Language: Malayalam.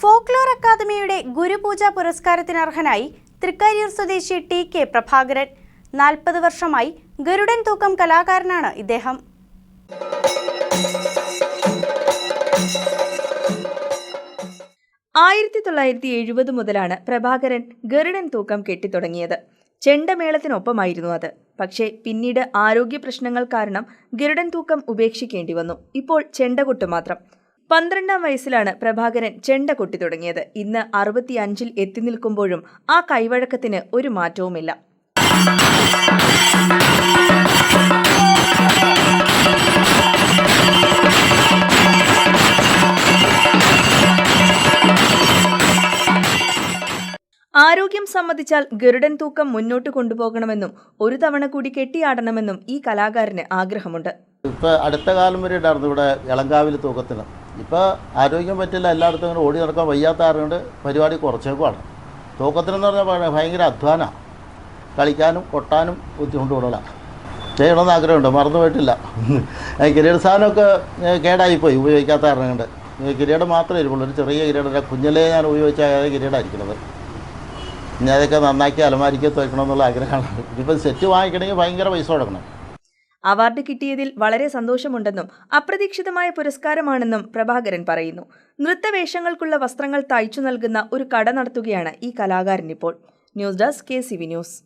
ഫോക്ലോർ അക്കാദമിയുടെ ഗുരുപൂജ പുരസ്കാരത്തിന് അർഹനായി തൃക്കരിയൂർ സ്വദേശി ടി കെ പ്രഭാകരൻ. നാൽപ്പത് വർഷമായി ഗരുഡൻ തൂക്കം കലാകാരനാണ് ഇദ്ദേഹം. ആയിരത്തി തൊള്ളായിരത്തി എഴുപത് മുതലാണ് പ്രഭാകരൻ ഗരുഡൻ തൂക്കം കെട്ടിത്തുടങ്ങിയത്. ചെണ്ടമേളത്തിനൊപ്പമായിരുന്നു അത്. പക്ഷേ പിന്നീട് ആരോഗ്യ പ്രശ്നങ്ങൾ കാരണം ഗരുഡൻ തൂക്കം ഉപേക്ഷിക്കേണ്ടി വന്നു. ഇപ്പോൾ ചെണ്ടകൊട്ട് മാത്രം. പന്ത്രണ്ടാം വയസ്സിലാണ് പ്രഭാകരൻ ചെണ്ട കൊട്ടി തുടങ്ങിയത്. ഇന്ന് അറുപത്തിയഞ്ചിൽ എത്തി നിൽക്കുമ്പോഴും ആ കൈവഴക്കത്തിന് ഒരു മാറ്റവുമില്ല. ആരോഗ്യം സംബന്ധിച്ചാൽ ഗരുഡൻ തൂക്കം മുന്നോട്ട് കൊണ്ടുപോകണമെന്നും ഒരു തവണ കൂടി കെട്ടിയാടണമെന്നും ഈ കലാകാരന് ആഗ്രഹമുണ്ട്. ഇപ്പൊ അടുത്ത കാലം വരെ ഉണ്ടായിരുന്നു ഇവിടെ ഇളങ്കാവിൽ തൂക്കത്തിന്. ഇപ്പോൾ ആരോഗ്യം പറ്റില്ല എല്ലായിടത്തും ഇങ്ങനെ ഓടി നടക്കാൻ വയ്യാത്ത ആറുകൊണ്ട് പരിപാടി കുറച്ചേക്കുവാണ്. തൂക്കത്തിനെന്ന് പറഞ്ഞാൽ ഭയങ്കര അധ്വാനമാണ് കളിക്കാനും കൊട്ടാനും ബുദ്ധിമുട്ട് കൂടുതലാണ് ചെയ്യണമെന്ന് ആഗ്രഹമുണ്ട് മറന്നു പോയിട്ടില്ല. കിരീട സാധനമൊക്കെ കേടായിപ്പോയി ഉപയോഗിക്കാത്ത കാരണം കൊണ്ട് കിരീടം മാത്രമേ ഇരിക്കുള്ളൂ ഒരു ചെറിയ കിരീടം കുഞ്ഞിലേ ഞാൻ ഉപയോഗിച്ച കിരീടമായിരിക്കുന്നത് ഇനി അതൊക്കെ നന്നാക്കി അലമാരിക്ക് തുറക്കണമെന്നുള്ള ആഗ്രഹമാണ്. ഇനിയിപ്പോൾ സെറ്റ് വാങ്ങിക്കണമെങ്കിൽ ഭയങ്കര പൈസ കൊടുക്കണം. അവാർഡ് കിട്ടിയതിൽ വളരെ സന്തോഷമുണ്ടെന്നും അപ്രതീക്ഷിതമായ പുരസ്കാരമാണെന്നും പ്രഭാകരൻ പറയുന്നു. നൃത്തവേഷങ്ങൾക്കുള്ള വസ്ത്രങ്ങൾ തയ്ച്ചു നൽകുന്ന ഒരു കട നടത്തുകയാണ് ഈ കലാകാരൻ ഇപ്പോൾ. News desk K C V news.